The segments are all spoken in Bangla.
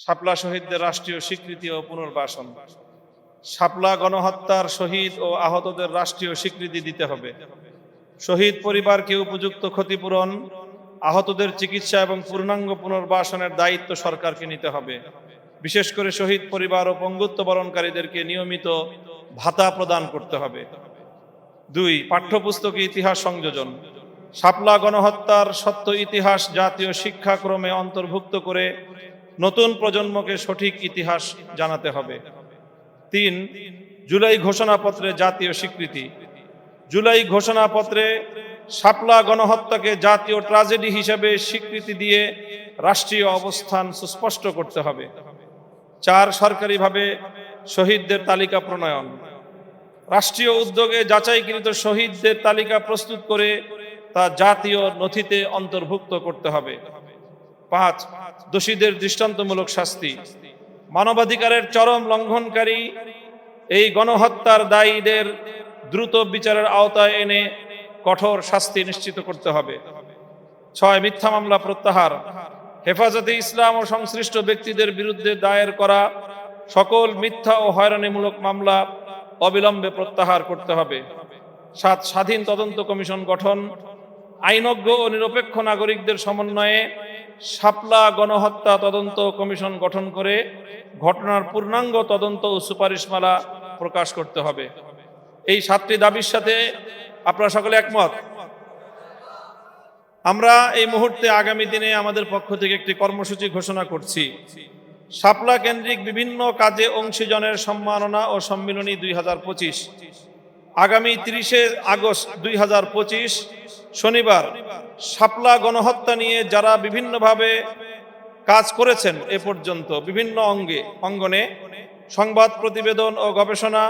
শাপলা শহীদদের রাষ্ট্রীয় স্বীকৃতি ও পুনর্বাসন। শাপলা গণহত্যার শহীদ ও আহতদের রাষ্ট্রীয় স্বীকৃতি দিতে হবে। শহীদ পরিবারকে উপযুক্ত ক্ষতিপূরণ, আহতদের চিকিৎসা এবং পূর্ণাঙ্গ পুনর্বাসনের দায়িত্ব সরকারকে নিতে হবে। বিশেষ করে শহীদ পরিবার ও পঙ্গুত্ব বরণকারীদেরকে নিয়মিত ভাতা প্রদান করতে হবে। দুই, পাঠ্যপুস্তকে ইতিহাস সংযোজন। শাপলা গণহত্যার সত্য ইতিহাস জাতীয় শিক্ষাক্রমে অন্তর্ভুক্ত করে নতুন প্রজন্মকে সঠিক ইতিহাস জানাতে হবে। তিন, জুলাই ঘোষণাপত্রে জাতীয় স্বীকৃতি। জুলাই ঘোষণাপত্রে শাপলা গণহত্যাকে জাতীয় ট্রাজেডি হিসেবে স্বীকৃতি দিয়ে রাষ্ট্রীয় অবস্থান সুস্পষ্ট করতে হবে। চার, সরকারিভাবে শহীদদের তালিকা প্রণয়ন। রাষ্ট্রীয় উদ্যোগে যাচাইকৃত শহীদদের তালিকা প্রস্তুত করে তা জাতীয় নথিতে অন্তর্ভুক্ত করতে হবে। পাঁচ, দোষীদের দৃষ্টান্তমূলক শাস্তি। মানবাধিকারের চরম লঙ্ঘনকারী এই গণহত্যার দায়ীদের দ্রুত বিচারের আওতায় এনে কঠোর শাস্তি নিশ্চিত করতে হবে। ছয়, মিথ্যা মামলা প্রত্যাহার। হেফাজতে ইসলাম ও সংশ্লিষ্ট ব্যক্তিদের বিরুদ্ধে দায়ের করা সকল মিথ্যা ও হয়রানিমূলক মামলা অবিলম্বে প্রত্যাহার করতে হবে। সাত, স্বাধীন তদন্ত কমিশন গঠন। আইনজ্ঞ ও নিরপেক্ষ নাগরিকদের সমন্বয়ে শাপলা গণহত্যা তদন্ত কমিশন গঠন করে ঘটনার পূর্ণাঙ্গ তদন্ত ও সুপারিশমালা প্রকাশ করতে হবে। এই সাতটি দাবির সাথে আপনারা সকলে একমত? আমরা এই মুহূর্তে আগামী দিনে আমাদের পক্ষ থেকে একটি কর্মসূচি ঘোষণা করছি। শাপলা কেন্দ্রিক বিভিন্ন কাজে অংশীজনের সম্মাননা ও সম্মিলনী দুই হাজার পঁচিশ। আগামী তিরিশে আগস্ট দুই হাজার পঁচিশ শনিবার শাপলা গণহত্যা নিয়ে যারা বিভিন্নভাবে কাজ করেছেন এ পর্যন্ত বিভিন্ন অঙ্গে, অঙ্গনে সংবাদ প্রতিবেদন ও গবেষণা,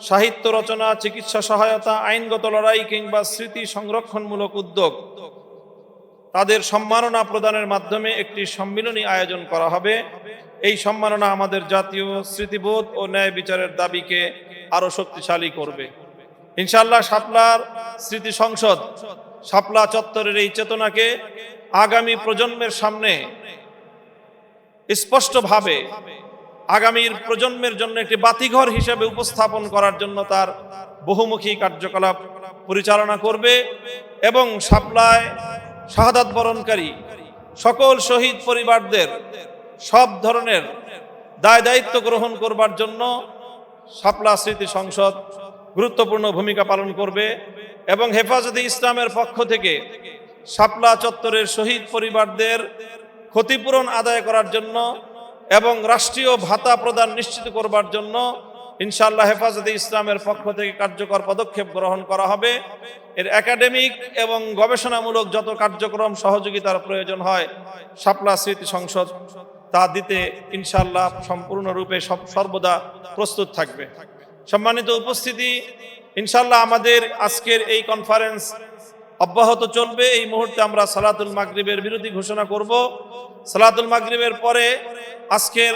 সাহিত্য রচনা, চিকিৎসা সহায়তা, আইনগত লড়াই কিংবা স্মৃতি সংরক্ষণমূলক উদ্যোগ তাদের সম্মাননা প্রদানের মাধ্যমে একটি সম্মিলনী আয়োজন করা হবে। এই সম্মাননা আমাদের জাতীয় স্মৃতিবোধ ও ন্যায় বিচারের দাবিকে আরও শক্তিশালী করবে। ইনশাল্লাহ শাপলার স্মৃতি সংসদ, শাপলা চত্বরের এই চেতনাকে আগামী প্রজন্মের সামনে স্পষ্টভাবে আগামীর প্রজন্মের জন্য একটি বাতিঘর হিসেবে উপস্থাপন করার জন্য তার বহুমুখী কার্যকলাপ পরিচালনা করবে এবং শাপলায় শাহাদাত বরণকারী সকল শহীদ পরিবারদের সব ধরনের দায় দায়িত্ব গ্রহণ করবার জন্য শাপলা স্মৃতি সংসদ গুরুত্বপূর্ণ ভূমিকা পালন করবে এবং হেফাজতে ইসলামের পক্ষ থেকে শাপলা চত্বরের শহীদ পরিবারদের ক্ষতিপূরণ আদায় করার জন্য এবং রাষ্ট্রীয় ভাতা প্রদান নিশ্চিত করবার জন্য ইনশাল্লাহ হেফাজতে ইসলামের পক্ষ থেকে কার্যকর পদক্ষেপ গ্রহণ করা হবে। এর একাডেমিক এবং গবেষণামূলক যত কার্যক্রম সহযোগিতার প্রয়োজন হয়, শাপলা স্মৃতি সংসদ তা দিতে ইনশাল্লাহ সম্পূর্ণরূপে সর্বদা প্রস্তুত থাকবে। সম্মানিত উপস্থিতি ইনশাল্লাহ আমাদের আজকের এই কনফারেন্স অব্যাহত চলবে। এই মুহূর্তে আমরা সালাতুল মাগরিবের বিরতি ঘোষণা করব। সালাতুল মাগরিবের পরে আজকের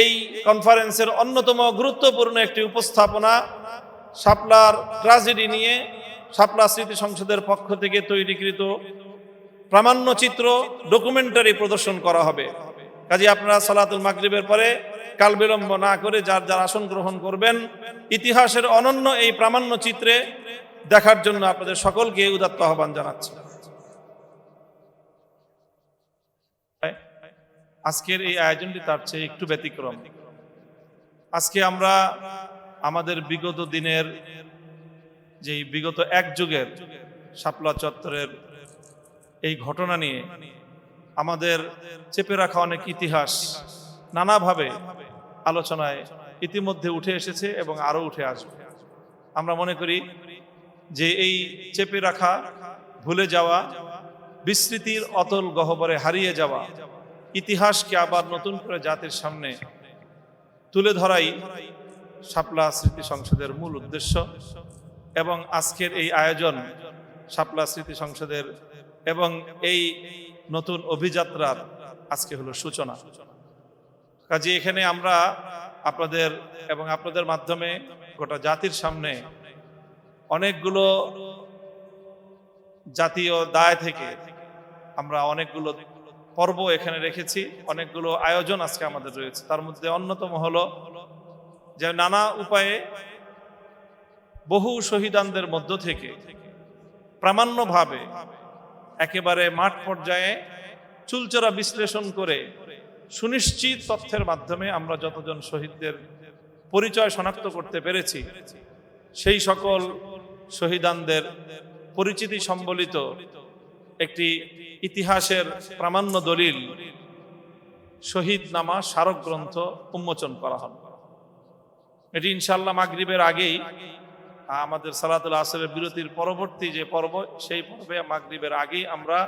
এই কনফারেন্সের অন্যতম গুরুত্বপূর্ণ একটি উপস্থাপনা শাপলার ট্রাজেডি নিয়ে, শাপলা স্মৃতি সংসদের পক্ষ থেকে তৈরিকৃত প্রামাণ্য চিত্র ডকুমেন্টারি প্রদর্শন করা হবে। কাজে আপনারা সালাতুল মাগরিবের পরে কাল বিলম্ব না করে যার যার আসন গ্রহণ করবেন, ইতিহাসের অনন্য এই প্রামাণ্য চিত্রে দেখার জন্য আপনাদের সকলকে উদাত্ত আহ্বান জানাচ্ছি। আজকের এই আয়োজনটি তার চেয়ে একটু ব্যতিক্রম। আজকে আমরা আমাদের বিগত দিনের যে বিগত এক যুগের শাপলা চত্বরের এই ঘটনা নিয়ে আমাদের চেপে রাখা অনেক ইতিহাস নানাভাবে আলোচনায় ইতিমধ্যে উঠে এসেছে এবং আরও উঠে আসবে। আমরা মনে করি যে এই চেপে রাখা, ভুলে যাওয়া বিস্মৃতির অতল গহ্বরে হারিয়ে যাওয়া, ইতিহাসকে আবার নতুন করে জাতির সামনে তুলে ধরাই শাপলা স্মৃতি সংসদের মূল উদ্দেশ্য এবং আজকের এই আয়োজন শাপলা স্মৃতি সংসদের এবং এই নতুন অভিযাত্রার আজকে হলো সূচনা। কাজে এখানে আমরা আপনাদের এবং আপনাদের মাধ্যমে গোটা জাতির সামনে অনেকগুলো জাতীয় দায় থেকে আমরা অনেকগুলো পর্ব এখানে রেখেছি, অনেকগুলো আয়োজন আজকে আমাদের রয়েছে। তার মধ্যে অন্যতম হলো যে নানা উপায়ে বহু শহীদানদের মধ্য থেকে প্রামাণ্যভাবে একেবারে মাঠ পর্যায়ে চুলচরা বিশ্লেষণ করে সুনিশ্চিত তথ্যের মাধ্যমে আমরা যতজন শহীদদের পরিচয় শনাক্ত করতে পেরেছি, সেই সকল শহীদানদের পরিচিতি সম্বলিত একটি ইতিহাসের প্রামাণ্য দলিল, শহীদ নামা স্মারক গ্রন্থ উন্মোচন করা হবে এটি ইনশাল্লাহ মাগরিবের আগেই আমাদের সালাতুল আসরের বিরতির পরবর্তী যে পর্ব, সেই পর্বে মাগরিবের আগেই আমরা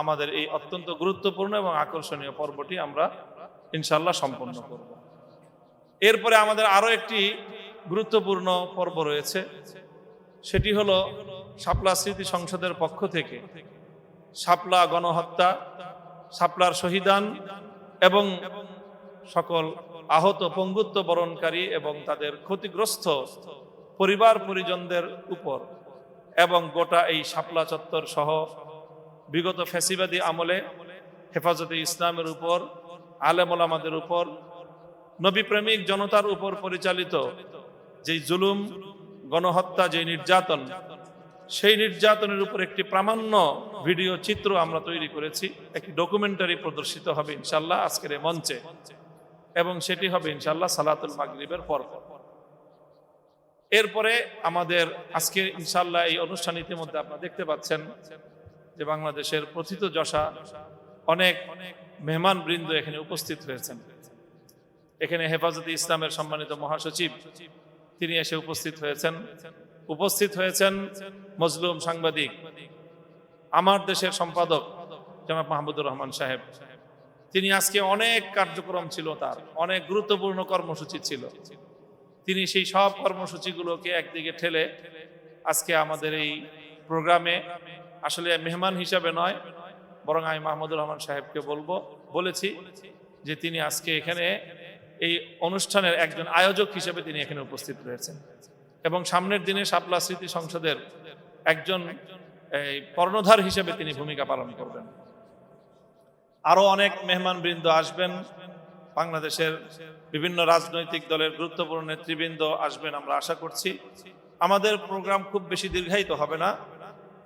আমাদের এই অত্যন্ত গুরুত্বপূর্ণ এবং আকর্ষণীয় পর্বটি আমরা ইনশাল্লাহ সম্পন্ন করব। এরপরে আমাদের আরও একটি গুরুত্বপূর্ণ পর্ব রয়েছে। সেটি হলো শাপলা স্মৃতি সংসদের পক্ষ থেকে শাপলা গণহত্যা, শাপলার শহীদান এবং সকল আহত পঙ্গুত্ব বরণকারী এবং তাদের ক্ষতিগ্রস্ত পরিবার পরিজনদের উপর এবং গোটা এই শাপলা চত্বর সহ বিগত ফ্যাসিবাদী আমলে হেফাজতে ইসলামের উপর আলেমলামাদের উপর নবীপ্রেমিক জনতার উপর পরিচালিত যেই জুলুম, গণহত্যা যে নির্যাতন, সেই নির্যাতনের উপর একটি প্রামাণ্য ভিডিও চিত্র আমরা তৈরি করেছি, একটি ডকুমেন্টারি প্রদর্শিত হবে ইনশাল্লাহ আজকের মঞ্চে, এবং সেটি হবে ইনশাল্লাহ সালাতুল মাগরিবের পর এরপরে আমাদের আজকে ইনশাল্লাহ এই অনুষ্ঠান ইতিমধ্যে আপনারা দেখতে পাচ্ছেন যে বাংলাদেশের প্রথিত যশা অনেক মেহমান বৃন্দ এখানে উপস্থিত হয়েছেন। এখানে হেফাজতে ইসলামের সম্মানিত মহাসচিব, তিনি এসে উপস্থিত হয়েছেন। উপস্থিত হয়েছেন মজলুম সাংবাদিক, আমার দেশের সম্পাদক জনাব মাহমুদুর রহমান সাহেব। তিনি আজকে অনেক কার্যক্রম ছিল তার, অনেক গুরুত্বপূর্ণ কর্মসূচি ছিল। তিনি সেই সব কর্মসূচিগুলোকে একদিকে ঠেলে আজকে আমাদের এই প্রোগ্রামে আসলে মেহমান হিসাবে নয়, বরং আমি মাহমুদুর রহমান সাহেবকে বলব, বলেছি যে তিনি আজকে এখানে এই অনুষ্ঠানের একজন আয়োজক হিসেবে তিনি এখানে উপস্থিত রয়েছেন। এবং সামনের দিনে শাপলা স্মৃতি সংসদের একজন এই কর্ণধার হিসেবে তিনি ভূমিকা পালন করবেন। আরও অনেক মেহমান বৃন্দ আসবেন, বাংলাদেশের বিভিন্ন রাজনৈতিক দলের গুরুত্বপূর্ণ নেতৃবৃন্দ আসবেন আমরা আশা করছি। আমাদের প্রোগ্রাম খুব বেশি দীর্ঘায়িত হবে না।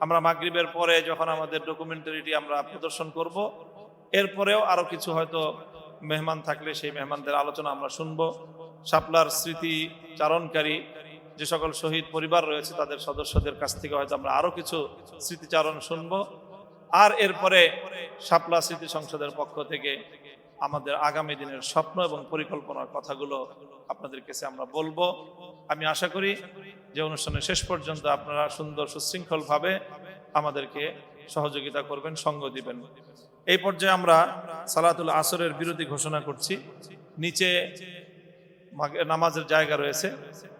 আমরা মাগরিবের পরে যখন আমাদের ডকুমেন্টারিটি আমরা প্রদর্শন করব, এরপরেও আরও কিছু হয়তো মেহমান থাকলে সেই মেহমানদের আলোচনা আমরা শুনব। শাপলার স্মৃতি চারণকারী, যে সকল শহীদ পরিবার রয়েছে তাদের সদস্যদের কাছ থেকে হয়তো আমরা আরও কিছু স্মৃতিচারণ শুনব। আর এরপরে শাপলা স্মৃতি সংসদের পক্ষ থেকে আমাদের আগামী দিনের স্বপ্ন এবং পরিকল্পনার কথাগুলো আপনাদের কাছে আমরা বলব। আমি আশা করি যে অনুষ্ঠানের শেষ পর্যন্ত আপনারা সুন্দর সুশৃঙ্খলভাবে আমাদেরকে সহযোগিতা করবেন, সঙ্গ দিবেন। এই পর্যায়ে আমরা সালাতুল আসরের বিরতি ঘোষণা করছি। নিচে নামাজের জায়গা রয়েছে।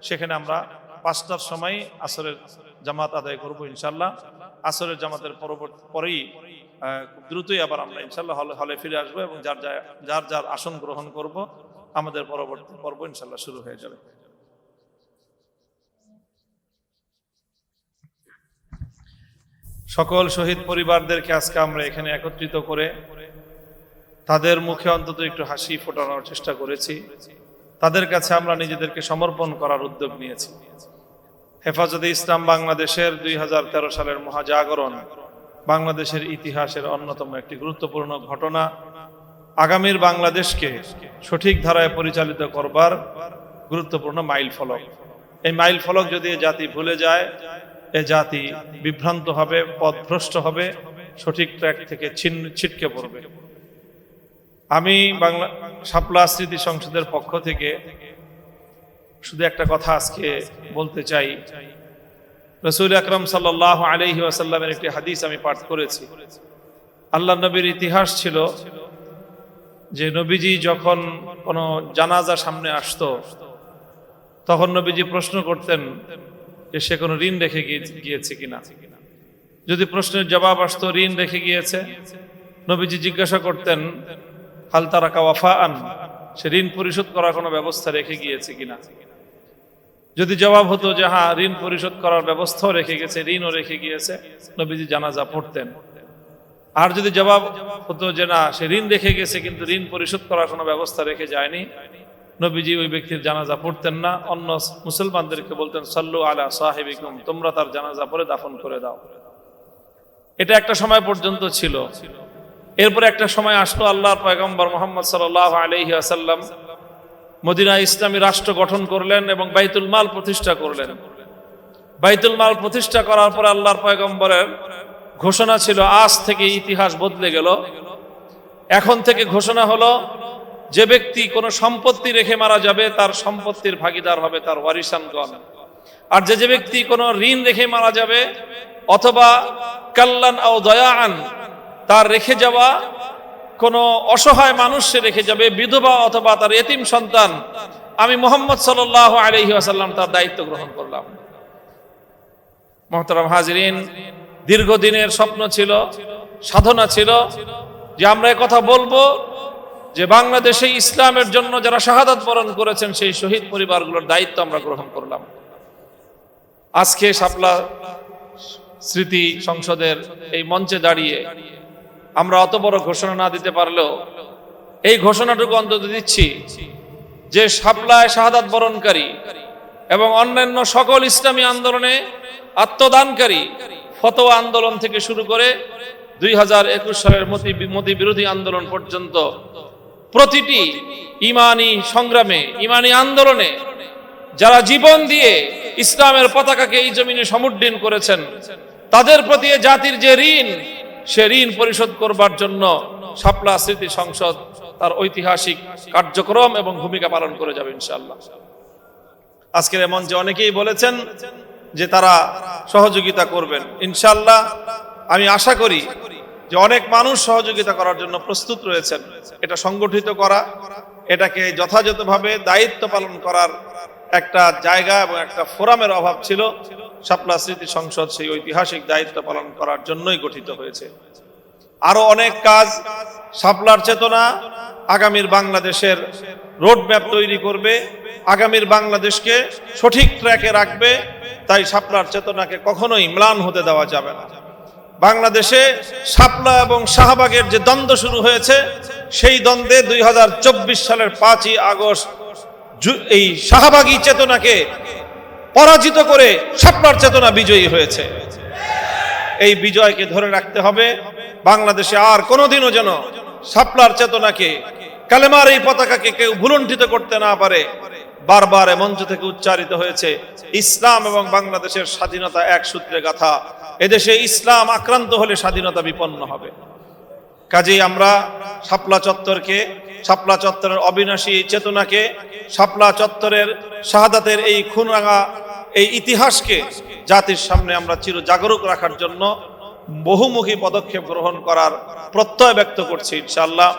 সেখানে আমরা পাঁচটার সময় আসরের জামাত আদায় করব ইনশাল্লাহ আসরের জামাতের পরবর্তী পরেই খুব দ্রুতই আবার আমরা ইনশাল্লাহ হলে হলে ফিরে আসব এবং যার যার যার আসন গ্রহণ করব, আমাদের পরবর্তী পর্ব ইনশাল্লাহ শুরু হয়ে যাবে। সকল শহীদ পরিবারদেরকে আজকে আমরা এখানে একত্রিত করে তাদের মুখে অন্তত একটু হাসি ফোটানোর চেষ্টা করেছি। তাদের কাছে আমরা নিজেদেরকে সমর্পণ করার উদ্যোগ নিয়েছি। হেফাজতে ইসলাম বাংলাদেশের দুই হাজার তেরো সালের মহাজাগরণ বাংলাদেশের ইতিহাসের অন্যতম একটি গুরুত্বপূর্ণ ঘটনা। আগামীর বাংলাদেশকে সঠিক ধারায় পরিচালিত করবার গুরুত্বপূর্ণ মাইল ফলক এই মাইল ফলক যদি জাতি ভুলে যায় এ জাতি বিভ্রান্ত হবে পথভ্রষ্ট হবে, সঠিক ট্র্যাক থেকে ছিন্ন, ছিটকে পড়বে। আমি বাংলা, শাপলা স্মৃতি সংসদের পক্ষ থেকে শুধু একটা কথা আজকে বলতে চাই। রসুল আকরম সাল্লাহ আলহি আসাল্লামের একটি হাদিস আমি পাঠ করেছি। আল্লাহ নবীর ইতিহাস ছিল যে নবীজি যখন কোনো জানাজা সামনে আসতো, তখন নবীজি প্রশ্ন করতেন যে সে কোনো ঋণ রেখে গিয়েছে কিনা। যদি প্রশ্নের জবাব আসতো, ঋণ রেখে গিয়েছে, নবীজি জিজ্ঞাসা করতেন, হাল তারা কাওয়াফা আন সে ঋণ পরিশোধ করার কোনো ব্যবস্থা রেখে গিয়েছে কিনা? যদি জবাব হতো যে হ্যাঁ ঋণ পরিশোধ করার ব্যবস্থাও রেখে গেছে ঋণও রেখে গিয়েছে, নবীজি জানাজা পড়তেন। আর যদি জবাব হতো যে, না, সে ঋণ রেখে গেছে কিন্তু ঋণ পরিশোধ করার কোনো ব্যবস্থা রেখে যায়নি নবীজি ওই ব্যক্তির জানাজা পড়তেন না। অন্য মুসলমানদেরকে বলতেন, সল্লু আলা সাহেবিকুম, তোমরা তার জানাজা পরে দাফন করে দাও। এটা একটা সময় পর্যন্ত ছিল। এরপরে একটা সময় আসলো আল্লাহর পয়গম্বর মোহাম্মদ সাল আলহি আসাল্লাম মদিনা ইসলামী রাষ্ট্র গঠন করলেন এবং বাইতুল মাল প্রতিষ্ঠা করলেন। বাইতুল মাল প্রতিষ্ঠা করার পর আল্লাহর পয়গম্বরের ঘোষণা ছিল, আজ থেকে ইতিহাস বদলে গেল। এখন থেকে ঘোষণা হলো যে ব্যক্তি কোনো সম্পত্তি রেখে মারা যাবে, তার সম্পত্তির ভাগিদার হবে তার ওয়ারিসানগণ। আর যে যে ব্যক্তি কোনো ঋণ রেখে মারা যাবে, অথবা কাল্লান ও দয়াআন, তার রেখে যাওয়া কোনো অসহায় মানুষ সে রেখে যাবে, বিধবা অথবা তার এতিম সন্তান, আমি মোহাম্মদ সাল আলহি আসাল্লাম তার দায়িত্ব গ্রহণ করলাম। মোহতারাম হাজরিন, দীর্ঘদিনের স্বপ্ন ছিল, সাধনা ছিল যে আমরা কথা বলব যে বাংলাদেশে ইসলামের জন্য যারা শাহাদাত বরণ করেছেন, সেই শহীদ পরিবারগুলোর দায়িত্ব আমরা গ্রহণ করলাম। আজকে শাপলা স্মৃতি সংসদের এই মঞ্চে দাঁড়িয়ে আমরা অত বড় ঘোষণা না দিতে পারলেও এই ঘোষণাটুকু অন্তত দিচ্ছি যে শাপলায় শাহাদাত বরণকারী এবং অন্যান্য সকল ইসলামী আন্দোলনে আত্মদানকারী ফতোয়া আন্দোলন থেকে শুরু করে দুই হাজার একুশ সালের মতি মতি বিরোধী আন্দোলন পর্যন্ত প্রতিটি ইমানি সংগ্রামে, ইমানি আন্দোলনে যারা জীবন দিয়ে ইসলামের পতাকাকে এই জমিনে সমুদ্দিন করেছেন, তাদের প্রতি জাতির যে ঋণ, সে ঋণ পরিশোধ করবার জন্য শাপলা স্মৃতি সংসদ তার ঐতিহাসিক কার্যক্রম এবং ভূমিকা পালন করে যাবে ইনশাল্লাহ আজকের এমন যে অনেকেই বলেছেন যে তারা সহযোগিতা করবেন। ইনশাল্লাহ আমি আশা করি যে অনেক মানুষ সহযোগিতা করার জন্য প্রস্তুত রয়েছেন। এটা সংগঠিত করা, এটাকে যথাযথভাবে দায়িত্ব পালন করার একটা জায়গা এবং একটা ফোরামের অভাব ছিল। শাপলা স্মৃতি সংসদ সেই ঐতিহাসিক দায়িত্ব পালন করার জন্যই গঠিত হয়েছে। আরও অনেক কাজ শাপলার চেতনা আগামীর বাংলাদেশের রোড ম্যাপ তৈরি করবে, আগামীর বাংলাদেশকে সঠিক ট্র্যাকে রাখবে, তাই শাপলার চেতনাকে কখনোই ম্লান হতে দেওয়া যাবে না। বাংলাদেশে শাপলা এবং শাহবাগের যে দ্বন্দ্ব শুরু হয়েছে, সেই দ্বন্দ্বে দুই হাজার চব্বিশ সালের পাঁচই আগস্ট এই শাহবাগী চেতনাকে পরাজিত করে শাপলার চেতনা বিজয়ী হয়েছে। এই বিজয়কে ধরে রাখতে হবে। বাংলাদেশে আর কোনোদিনও যেন শাপলার চেতনাকে, কালেমার এই পতাকাকে কেউ ভুলুণ্ঠিত করতে না পারে, বারবার মঞ্চ থেকে উচ্চারিত হয়েছে, ইসলাম এবং বাংলাদেশের স্বাধীনতা এক সূত্রে গাথা। এদেশে ইসলাম আক্রান্ত হলে স্বাধীনতা বিপন্ন হবে। কাজেই আমরা শাপলা চত্বরকে, শাপলা চত্বরের অবিনাশী চেতনাকে, শাপলা চত্বরের শাহাদাতের এই খুনরাঙা, এই ইতিহাসকে জাতির সামনে আমরা চির জাগরুক রাখার জন্য বহুমুখী পদক্ষেপ গ্রহণ করার প্রত্যয় ব্যক্ত করছি ইনশাল্লাহ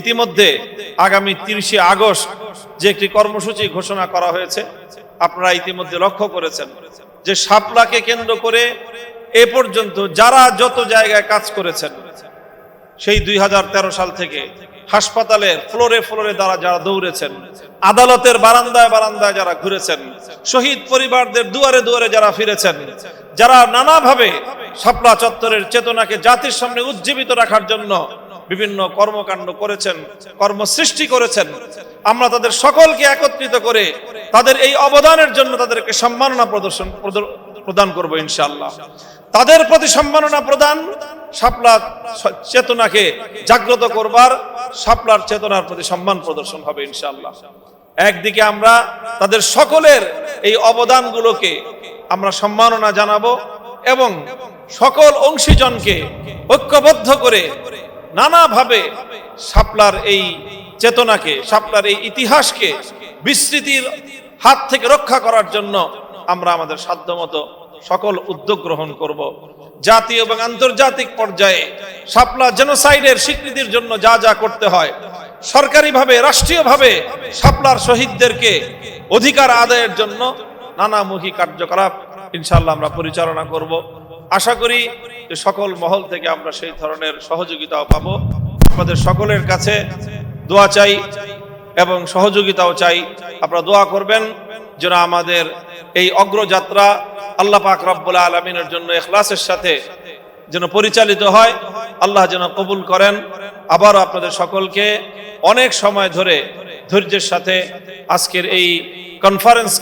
ইতিমধ্যে আগামী তিরিশে আগস্ট যে একটি কর্মসূচি ঘোষণা করা হয়েছে, আপনারা ইতিমধ্যে লক্ষ্য করেছেন যে শাপলাকে কেন্দ্র করে এ পর্যন্ত যারা যত জায়গায় কাজ করেছেন, সেই দুই হাজার তেরো সাল থেকে হাসপাতালের ফ্লোরে ফ্লোরে দ্বারা যারা দৌড়েছেন, আদালতের বারান্দায় বারান্দায় যারা ঘুরেছেন, শহীদ পরিবারদের দুয়ারে দুয়ারে যারা ফিরেছেন, যারা নানাভাবে শাপলা চত্বরের চেতনাকে জাতির সামনে উজ্জীবিত রাখার জন্য বিভিন্ন কর্মকাণ্ড করেছেন, কর্ম সৃষ্টি করেছেন, আমরা তাদের সকলকে একত্রিত করে তাদের এই অবদানের জন্য তাদেরকে সম্মাননা প্রদর্শন প্রদ- প্রদান করব ইনশাআল্লাহ। তাদের প্রতি সম্মাননা প্রদান, শাপলা চেতনাকে জাগ্রত করবার, শাপলার চেতনার প্রতি সম্মান প্রদর্শন হবে ইনশাআল্লাহ। একদিকে আমরা তাদের সকলের এই অবদানগুলোকে আমরা সম্মাননা জানাব এবং সকল অংশীজনকে ঐক্যবদ্ধ করে নানাভাবে শাপলার এই চেতনাকে, শাপলার এই ইতিহাসকে বিস্তৃতির হাত থেকে রক্ষা করার জন্য আমরা আমাদের সাধ্যমতো সকল উদ্যোগ গ্রহণ করব। জাতীয় এবং আন্তর্জাতিক পর্যায়ে শাপলা জেনোসাইডের স্বীকৃতির জন্য যা যা করতে হয়, সরকারিভাবে, রাষ্ট্রীয়ভাবে সাপলার শহীদদেরকে অধিকার আদায়ের জন্য নানামুখী কার্যকলাপ ইনশাল্লাহ আমরা পরিচালনা করব। আশা করি যে সকল মহল থেকে আমরা সেই ধরনের সহযোগিতাও পাবো। আমাদের সকলের কাছে দোয়া চাই এবং সহযোগিতাও চাই। আপনারা দোয়া করবেন যেন আমাদের এই অগ্রযাত্রা আল্লাহ পাক রব্বুল আলমিনের জন্য এখলাসের সাথে যেন পরিচালিত হয়, আল্লাহ যেন কবুল করেন। আবারও আপনাদের সকলকে অনেক সময় ধরে ধৈর্যের সাথে আজকের এই কনফারেন্স